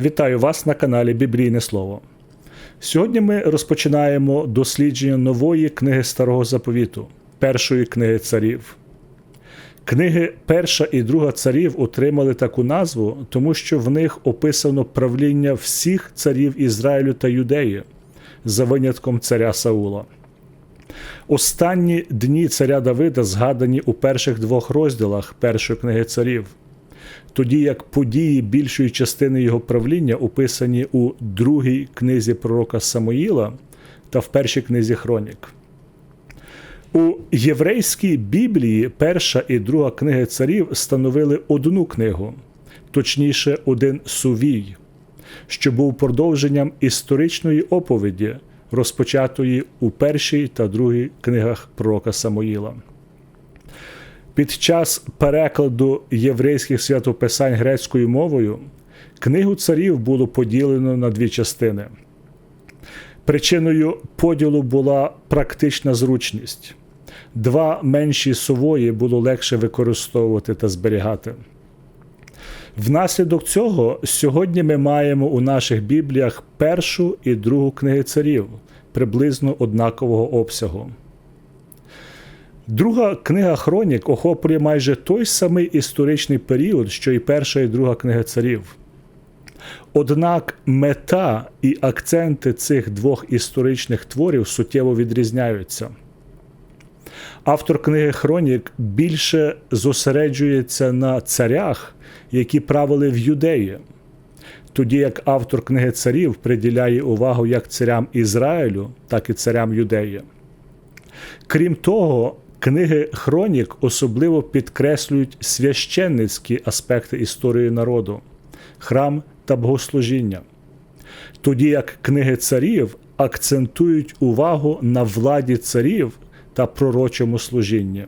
Вітаю вас на каналі Біблійне Слово. Сьогодні ми розпочинаємо дослідження нової книги Старого Заповіту, першої книги царів. Книги Перша і Друга царів отримали таку назву, тому що в них описано правління всіх царів Ізраїлю та Юдеї, за винятком царя Саула. Останні дні царя Давида згадані у перших двох розділах першої книги царів тоді як події більшої частини його правління описані у другій книзі пророка Самоїла та в першій книзі Хронік. У єврейській Біблії перша і друга книги царів становили одну книгу, точніше, один сувій, що був продовженням історичної оповіді, розпочатої у першій та другій книгах пророка Самоїла. Під час перекладу єврейських святописань грецькою мовою книгу царів було поділено на дві частини. Причиною поділу була практична зручність. Два менші сувої було легше використовувати та зберігати. Внаслідок цього сьогодні ми маємо у наших бібліях першу і другу книги царів приблизно однакового обсягу. Друга книга Хронік охоплює майже той самий історичний період, що і перша і друга книга царів. Однак мета і акценти цих двох історичних творів суттєво відрізняються. Автор книги Хронік більше зосереджується на царях, які правили в юдеї, тоді як автор книги царів приділяє увагу як царям Ізраїлю, так і царям юдеї. Крім того, Книги Хронік особливо підкреслюють священницькі аспекти історії народу, храм та богослужіння, тоді як книги царів акцентують увагу на владі царів та пророчому служінні.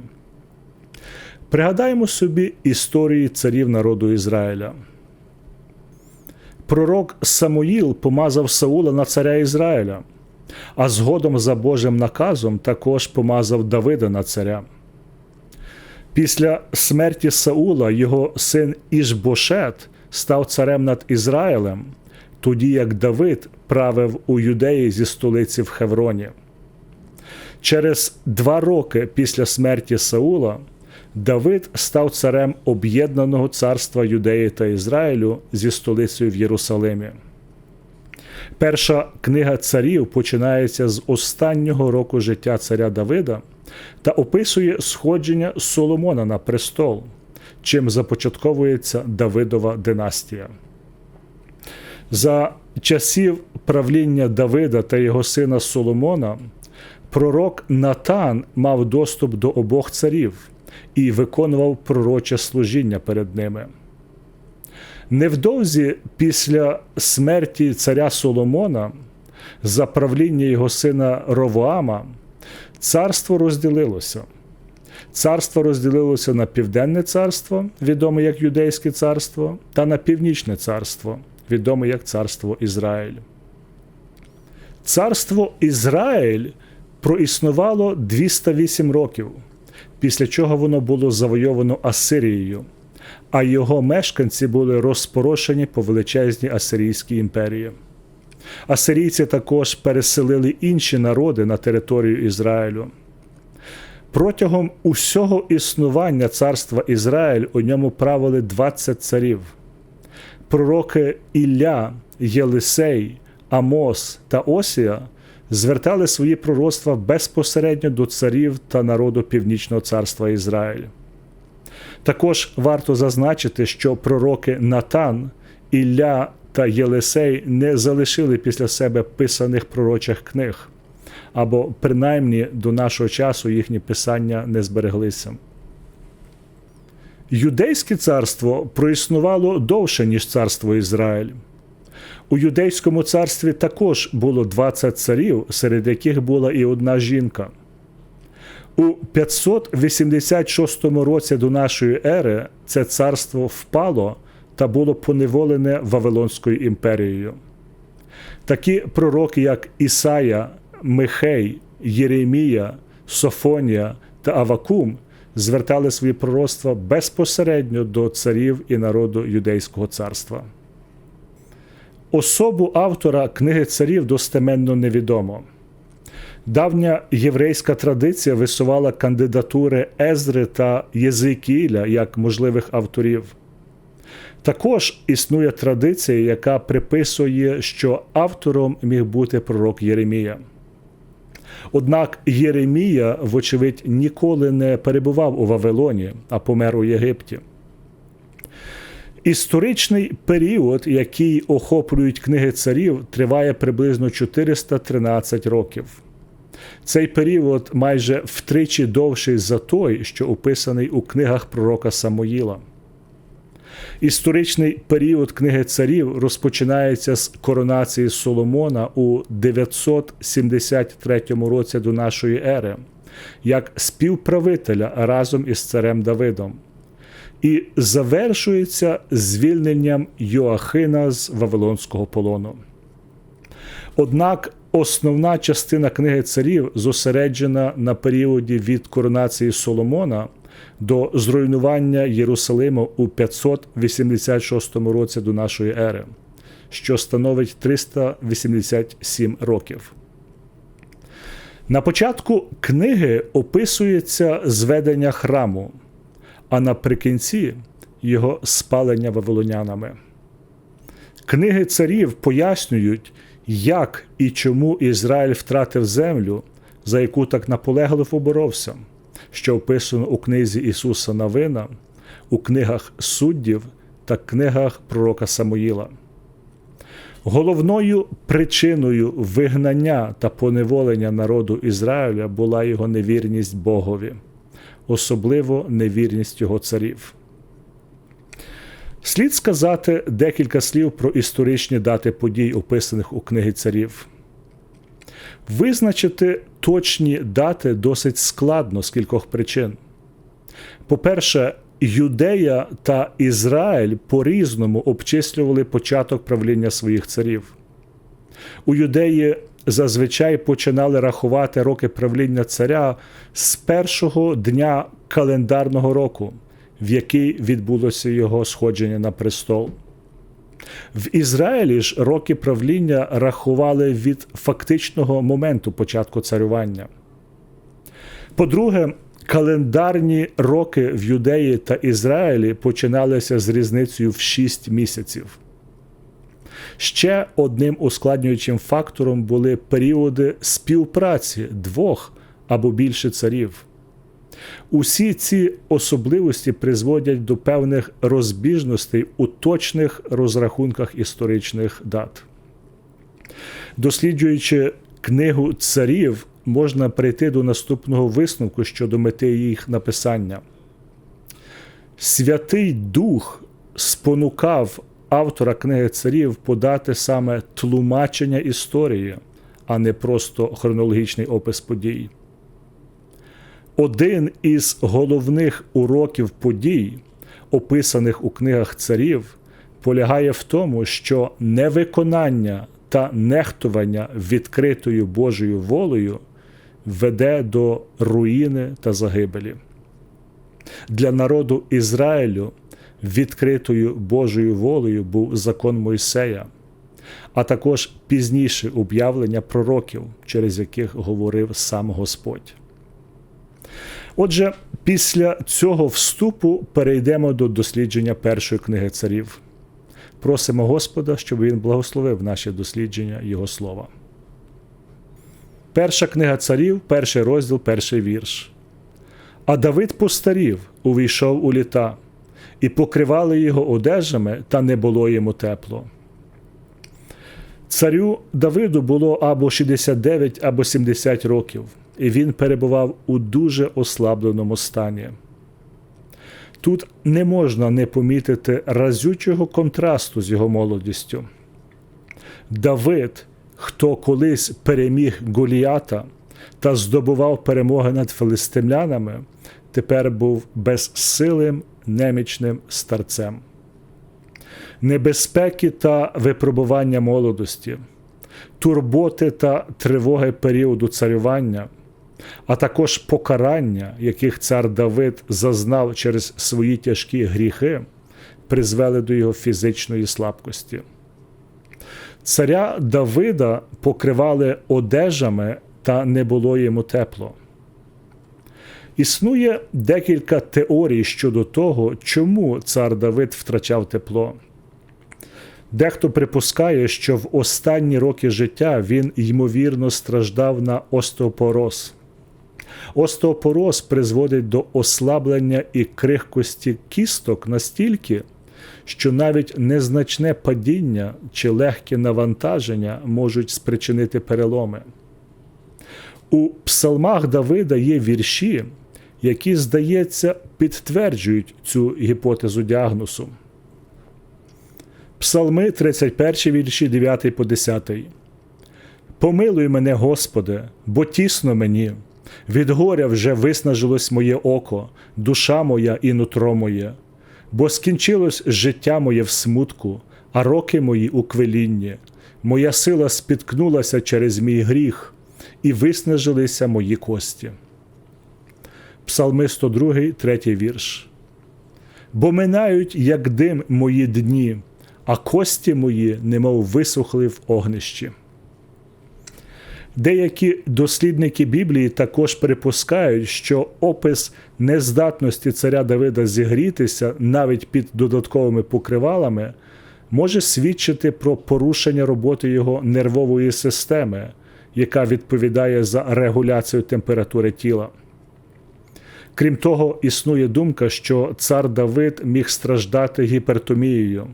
Пригадаємо собі історії царів народу Ізраїля. Пророк Самуїл помазав Саула на царя Ізраїля а згодом за Божим наказом також помазав Давида на царя. Після смерті Саула його син Ішбошет став царем над Ізраїлем, тоді як Давид правив у юдеї зі столиці в Хевроні. Через два роки після смерті Саула Давид став царем об'єднаного царства Юдеї та Ізраїлю зі столицею в Єрусалимі. Перша книга царів починається з останнього року життя царя Давида та описує сходження Соломона на престол, чим започатковується Давидова династія. За часів правління Давида та його сина Соломона пророк Натан мав доступ до обох царів і виконував пророче служіння перед ними. Невдовзі після смерті царя Соломона, за правління його сина Ровоама, царство розділилося. Царство розділилося на Південне царство, відоме як Юдейське царство, та на Північне царство, відоме як Царство Ізраїль. Царство Ізраїль проіснувало 208 років, після чого воно було завойовано Асирією а його мешканці були розпорошені по величезній Асирійській імперії. Асирійці також переселили інші народи на територію Ізраїлю. Протягом усього існування царства Ізраїль у ньому правили 20 царів. Пророки Ілля, Єлисей, Амос та Осія звертали свої пророцтва безпосередньо до царів та народу Північного царства Ізраїль. Також варто зазначити, що пророки Натан, Ілля та Єлисей не залишили після себе писаних пророчих книг, або принаймні до нашого часу їхні писання не збереглися. Юдейське царство проіснувало довше, ніж царство Ізраїль. У юдейському царстві також було 20 царів, серед яких була і одна жінка. У 586 році до нашої ери це царство впало та було поневолене Вавилонською імперією. Такі пророки, як Ісая, Михей, Єремія, Софонія та Авакум, звертали свої пророцтва безпосередньо до царів і народу Юдейського царства. Особу автора книги царів достеменно невідомо. Давня єврейська традиція висувала кандидатури Езри та Єзикіля як можливих авторів. Також існує традиція, яка приписує, що автором міг бути пророк Єремія. Однак Єремія, вочевидь, ніколи не перебував у Вавилоні, а помер у Єгипті. Історичний період, який охоплюють книги царів, триває приблизно 413 років. Цей період майже втричі довший за той, що описаний у книгах пророка Самоїла. Історичний період книги царів розпочинається з коронації Соломона у 973 році до нашої ери, як співправителя разом із царем Давидом, і завершується звільненням Йоахина з Вавилонського полону. Однак основна частина книги царів зосереджена на періоді від коронації Соломона до зруйнування Єрусалиму у 586 році до нашої ери, що становить 387 років. На початку книги описується зведення храму, а наприкінці його спалення вавилонянами. Книги царів пояснюють, як і чому Ізраїль втратив землю, за яку так наполегливо боровся що описано у книзі Ісуса Навина, у книгах суддів та книгах пророка Самуїла. Головною причиною вигнання та поневолення народу Ізраїля була його невірність Богові, особливо невірність його царів. Слід сказати декілька слів про історичні дати подій, описаних у книгі царів. Визначити точні дати досить складно з кількох причин. По-перше, Юдея та Ізраїль по різному обчислювали початок правління своїх царів. У юдеї зазвичай починали рахувати роки правління царя з першого дня календарного року, в який відбулося його сходження на престол. В Ізраїлі ж роки правління рахували від фактичного моменту початку царювання. По-друге, календарні роки в Юдеї та Ізраїлі починалися з різницею в 6 місяців. Ще одним ускладнюючим фактором були періоди співпраці двох або більше царів. Усі ці особливості призводять до певних розбіжностей у точних розрахунках історичних дат. Досліджуючи книгу царів, можна прийти до наступного висновку щодо мети їх написання. Святий Дух спонукав автора книги царів подати саме тлумачення історії, а не просто хронологічний опис подій. Один із головних уроків подій, описаних у книгах царів, полягає в тому, що невиконання та нехтування відкритою Божою волею веде до руїни та загибелі. Для народу Ізраїлю відкритою Божою волею був закон Мойсея, а також пізніше об'явлення пророків, через яких говорив сам Господь. Отже, після цього вступу перейдемо до дослідження першої книги царів. Просимо Господа, щоб Він благословив наші дослідження Його слова. Перша книга царів, перший розділ, перший вірш. А Давид постарів, увійшов у літа, і покривали його одежами, та не було йому тепло. Царю Давиду було або 69, або 70 років і він перебував у дуже ослабленому стані. Тут не можна не помітити разючого контрасту з його молодістю. Давид, хто колись переміг Голіата та здобував перемоги над филистимлянами, тепер був безсилим немічним старцем. Небезпеки та випробування молодості, турботи та тривоги періоду царювання а також покарання, яких цар Давид зазнав через свої тяжкі гріхи, призвели до його фізичної слабкості. Царя Давида покривали одежами та не було йому тепло. Існує декілька теорій щодо того, чому цар Давид втрачав тепло. Дехто припускає, що в останні роки життя він ймовірно страждав на остеопороз. Остеопороз призводить до ослаблення і крихкості кісток настільки, що навіть незначне падіння чи легке навантаження можуть спричинити переломи. У псалмах Давида є вірші, які, здається, підтверджують цю гіпотезу діагнозу. Псалми 31 вірші 9 по 10. Помилуй мене, Господи, бо тісно мені. Від горя вже виснажилось моє око, душа моя і нутро моє, бо скінчилось життя моє в смутку, а роки мої у квелінні. Моя сила спіткнулася через мій гріх, і виснажилися мої кості. Псалми 102, 3 вірш. Бо минають, як дим мої дні, а кості мої, немов висохли в огнищі. Деякі дослідники Біблії також припускають, що опис нездатності царя Давида зігрітися навіть під додатковими покривалами може свідчити про порушення роботи його нервової системи, яка відповідає за регуляцію температури тіла. Крім того, існує думка, що цар Давид міг страждати гіпертомією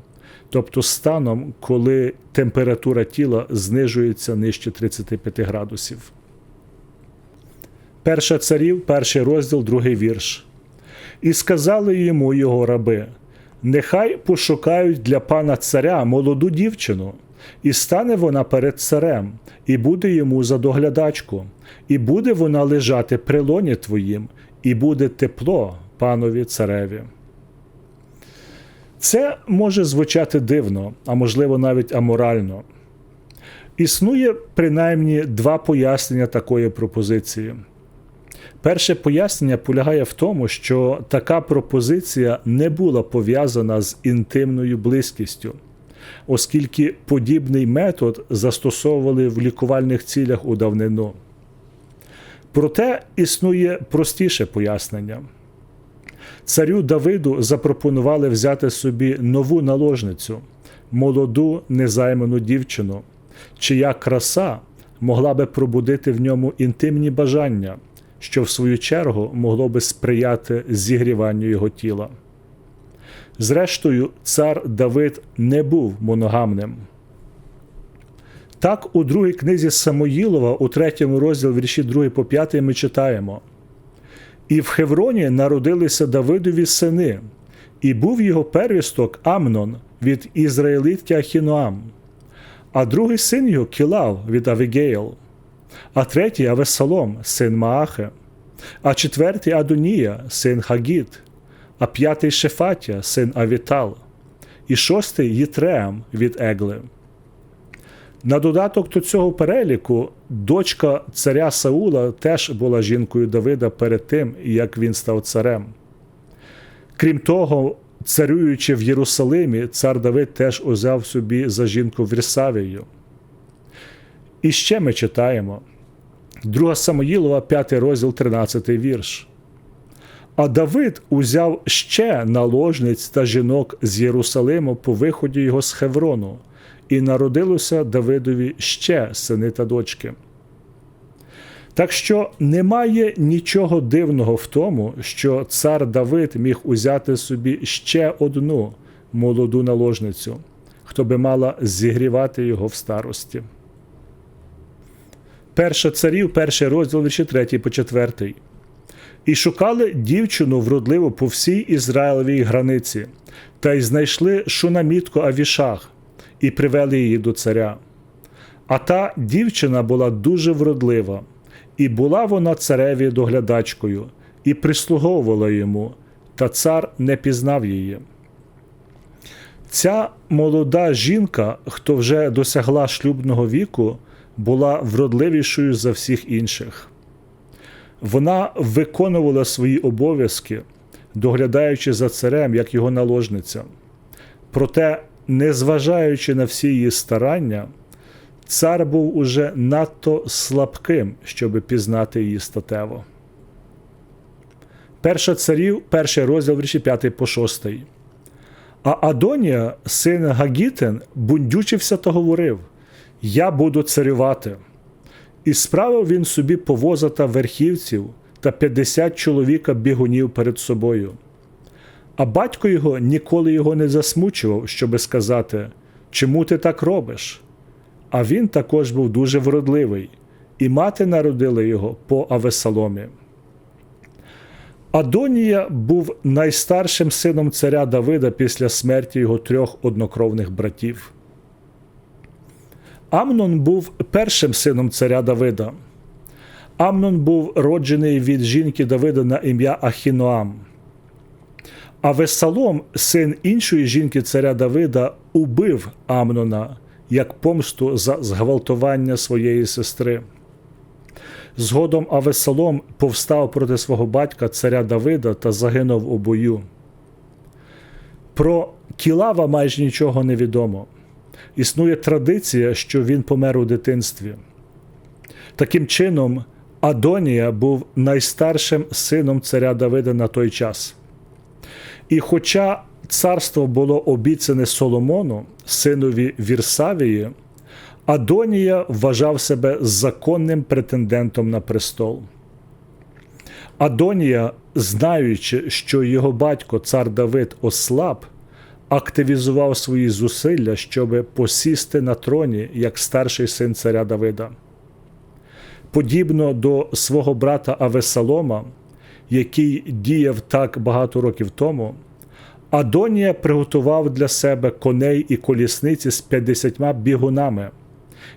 тобто станом, коли температура тіла знижується нижче 35 градусів. Перша царів, перший розділ, другий вірш. І сказали йому його раби: Нехай пошукають для пана царя молоду дівчину, і стане вона перед царем, і буде йому за доглядачку, і буде вона лежати при лоні твоїм, і буде тепло панові цареві. Це може звучати дивно, а можливо навіть аморально. Існує принаймні два пояснення такої пропозиції. Перше пояснення полягає в тому, що така пропозиція не була пов'язана з інтимною близькістю, оскільки подібний метод застосовували в лікувальних цілях у давнину. Проте існує простіше пояснення. Царю Давиду запропонували взяти собі нову наложницю, молоду незайману дівчину, чия краса могла би пробудити в ньому інтимні бажання, що в свою чергу могло би сприяти зігріванню його тіла. Зрештою, цар Давид не був моногамним. Так, у другій книзі Самоїлова, у третьому розділі вірші 2 по 5 ми читаємо. І в Хевроні народилися Давидові сини, і був його первісток Амнон від ізраїлитки Ахіноам, а другий син його Кілав від Авігейл, а третій Авесалом, син Маахе, а четвертий Адонія, син Хагіт, а п'ятий Шефатя, син Авітал, і шостий Єтреам від Егли. На додаток до цього переліку дочка царя Саула теж була жінкою Давида перед тим, як він став царем. Крім того, царюючи в Єрусалимі, цар Давид теж узяв собі за жінку Вірсавію. І ще ми читаємо. 2 Самоїлова, 5 розділ, 13 вірш. А Давид узяв ще наложниць та жінок з Єрусалиму по виході його з Хеврону, і народилося Давидові ще сини та дочки. Так що немає нічого дивного в тому, що цар Давид міг узяти собі ще одну молоду наложницю, хто би мала зігрівати його в старості. Перша царів, перший розділ вірші 3 по 4. І шукали дівчину вродливу по всій Ізраїлевій границі, та й знайшли шунамітку Авішах, і привели її до царя. А та дівчина була дуже вродлива, і була вона цареві доглядачкою, і прислуговувала йому, та цар не пізнав її. Ця молода жінка, хто вже досягла шлюбного віку, була вродливішою за всіх інших. Вона виконувала свої обов'язки, доглядаючи за царем як його наложниця. Проте незважаючи на всі її старання, цар був уже надто слабким, щоб пізнати її статево. Перша царів, перший розділ вірші 5 по 6. А Адонія, син Гагітин, бундючився та говорив: Я буду царювати. І справив він собі повоза та верхівців та 50 чоловіка бігунів перед собою. А батько його ніколи його не засмучував, щоби сказати, чому ти так робиш? А він також був дуже вродливий, і мати народила його по Авесаломі. Адонія був найстаршим сином царя Давида після смерті його трьох однокровних братів. Амнон був першим сином царя Давида. Амнон був роджений від жінки Давида на ім'я Ахіноам. А Весалом, син іншої жінки царя Давида, убив Амнона як помсту за зґвалтування своєї сестри. Згодом Авесалом повстав проти свого батька царя Давида та загинув у бою. Про Кілава майже нічого не відомо. Існує традиція, що він помер у дитинстві. Таким чином, Адонія був найстаршим сином царя Давида на той час. І хоча царство було обіцяне Соломону, синові Вірсавії, Адонія вважав себе законним претендентом на престол. Адонія, знаючи, що його батько, цар Давид, ослаб, активізував свої зусилля, щоб посісти на троні як старший син царя Давида. Подібно до свого брата Авесалома, який діяв так багато років тому, Адонія приготував для себе коней і колісниці з 50 бігунами,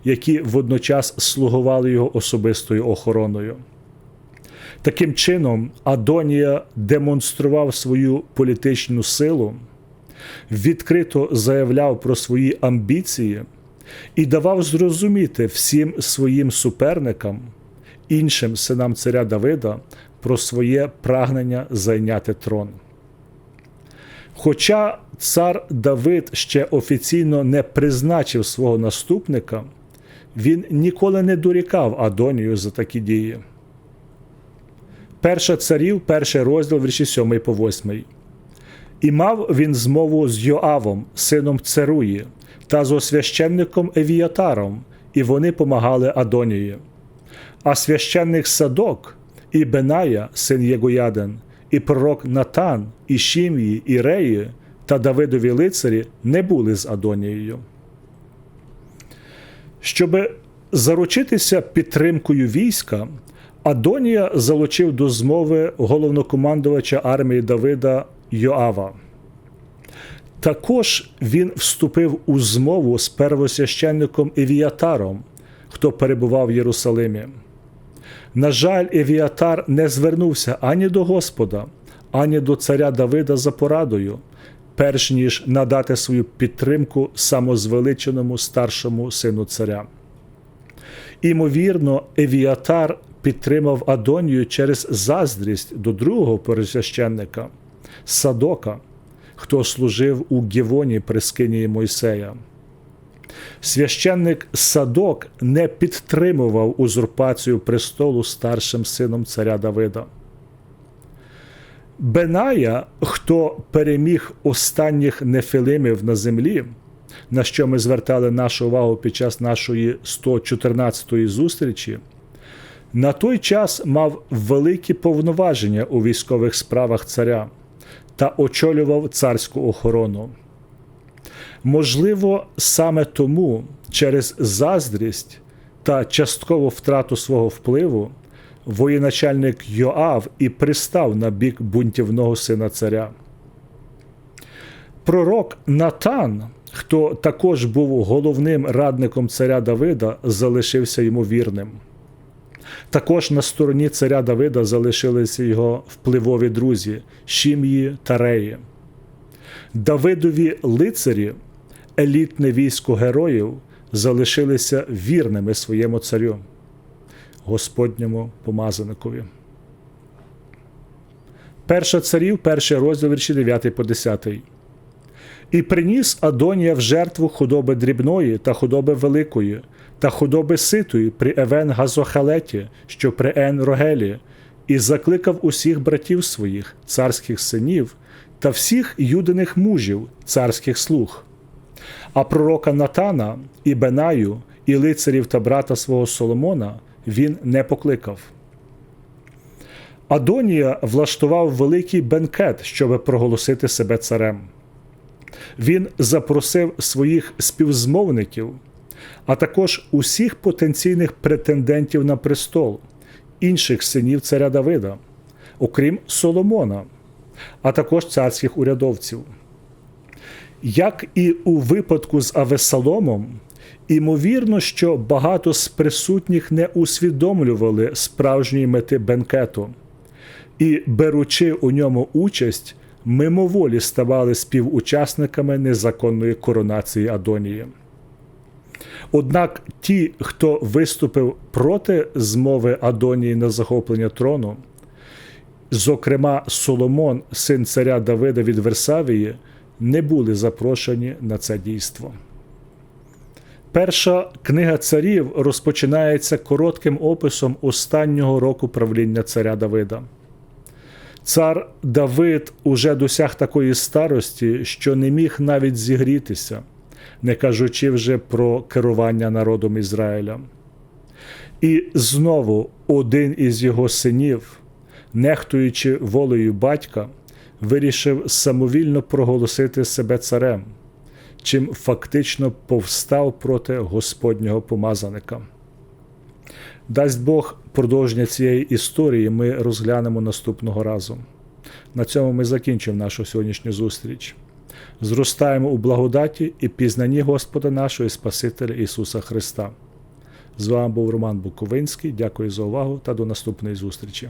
які водночас слугували його особистою охороною. Таким чином, Адонія демонстрував свою політичну силу, відкрито заявляв про свої амбіції і давав зрозуміти всім своїм суперникам, іншим синам царя Давида, про своє прагнення зайняти трон. Хоча цар Давид ще офіційно не призначив свого наступника, він ніколи не дорікав Адонію за такі дії. Перша царів, перший розділ вірші 7 по 8. І мав він змову з Йоавом, сином Церуї, та з освященником Евіатаром, і вони помагали Адонії. А священник Садок і Беная, син Єгояден, і пророк Натан, і Шім'ї, і Реї та Давидові лицарі не були з Адонією. Щоб заручитися підтримкою війська, Адонія залучив до змови головнокомандувача армії Давида Йоава. Також він вступив у змову з первосвященником Евіатаром, хто перебував в Єрусалимі. На жаль, Евіатар не звернувся ані до Господа, ані до царя Давида за порадою, перш ніж надати свою підтримку самозвеличеному старшому сину царя. Імовірно, Евіатар підтримав Адонію через заздрість до другого пересвященника Садока, хто служив у Гівоні при скинії Мойсея. Священник Садок не підтримував узурпацію престолу старшим сином царя Давида. Беная, хто переміг останніх нефілимів на землі, на що ми звертали нашу увагу під час нашої 114-ї зустрічі, на той час мав великі повноваження у військових справах царя та очолював царську охорону. Можливо, саме тому через заздрість та часткову втрату свого впливу воєначальник Йоав і пристав на бік бунтівного сина царя. Пророк Натан, хто також був головним радником царя Давида, залишився йому вірним. Також на стороні царя Давида залишилися його впливові друзі Шім'ї та Реї. Давидові лицарі, елітне військо героїв, залишилися вірними своєму царю, Господньому помазаникові. Перша царів, перший розділ вірші 9 по 10. І приніс Адонія в жертву худоби дрібної та худоби великої, та худоби ситої при Евен Газохалеті, що при Ен Рогелі, і закликав усіх братів своїх, царських синів, та всіх юдиних мужів, царських слуг. А пророка Натана, і Бенаю, і лицарів та брата свого Соломона він не покликав. Адонія влаштував великий бенкет, щоб проголосити себе царем. Він запросив своїх співзмовників, а також усіх потенційних претендентів на престол, інших синів царя Давида, окрім Соломона, а також царських урядовців. Як і у випадку з Авесаломом, імовірно, що багато з присутніх не усвідомлювали справжньої мети бенкету, і, беручи у ньому участь, мимоволі ставали співучасниками незаконної коронації Адонії. Однак ті, хто виступив проти змови Адонії на захоплення трону, зокрема Соломон, син царя Давида від Версавії, не були запрошені на це дійство. Перша книга царів розпочинається коротким описом останнього року правління царя Давида. Цар Давид уже досяг такої старості, що не міг навіть зігрітися, не кажучи вже про керування народом Ізраїля. І знову один із його синів, нехтуючи волею батька, вирішив самовільно проголосити себе царем, чим фактично повстав проти Господнього помазаника. Дасть Бог продовження цієї історії ми розглянемо наступного разу. На цьому ми закінчимо нашу сьогоднішню зустріч. Зростаємо у благодаті і пізнанні Господа нашого і Спасителя Ісуса Христа. З вами був Роман Буковинський. Дякую за увагу та до наступної зустрічі.